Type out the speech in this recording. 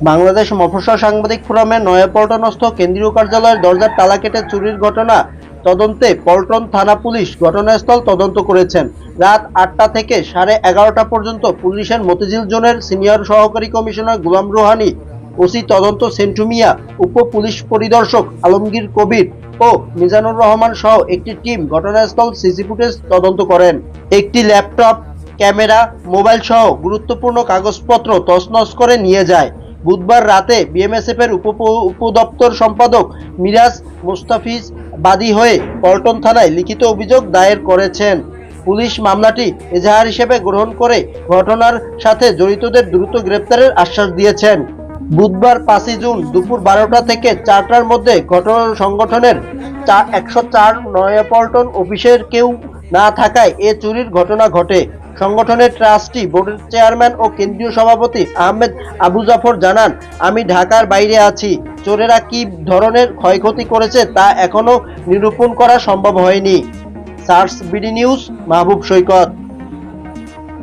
বাংলাদেশ মফস্বল সাংবাদিক ফোরামের নয়াপল্টনস্থ কেন্দ্রীয় কার্যালয়ের দরজার তালা কেটে চুরির ঘটনা তদন্তে পল্টন থানা পুলিশ ঘটনাস্থল তদন্ত করেছেন। রাত আটটা থেকে সাড়ে এগারোটা পর্যন্ত পুলিশের মতিঝিল জোনের সিনিয়র সহকারী কমিশনার গুলাম রোহানি, ওসি তদন্ত সেন্টুমিয়া উপ পুলিশ পরিদর্শক আলমগীর কবির ও মিজানুর রহমান সহ একটি টিম ঘটনাস্থল সিসি ফুটেজ তদন্ত করেন। একটি ল্যাপটপ, ক্যামেরা, মোবাইল সহ গুরুত্বপূর্ণ কাগজপত্র তছনছ করে নিয়ে যায়। বুধবার রাতে বিএমএসএফের উপ উপদপ্তর সম্পাদক মিরাজ মুস্তাফিজ বাদী হয়ে পল্টন থানায় লিখিত অভিযোগ দায়ের করেছেন। পুলিশ মামলাটি এজাহার হিসেবে গ্রহণ করে ঘটনার সাথে জড়িতদের দ্রুত গ্রেপ্তারের আশ্বাস দিয়েছেন। বুধবার পাঁচই জুন দুপুর বারোটা থেকে চারটার মধ্যে ঘটনা সংগঠনের একশো চার নয়াপল্টন অফিসের কেউ না থাকায় এ চুরির ঘটনা ঘটে। সংগঠনের ট্রাস্টি বোর্ডের চেয়ারম্যান ও কেন্দ্রীয় সভাপতি আহমেদ আবু জাফর জানান, আমি ঢাকার বাইরে আছি। চোরেরা কি ধরনের ক্ষয়ক্ষতি করেছে তা এখনও নিরূপণ করা সম্ভব হয়নি। Source, BD news, Mahbub Saikat.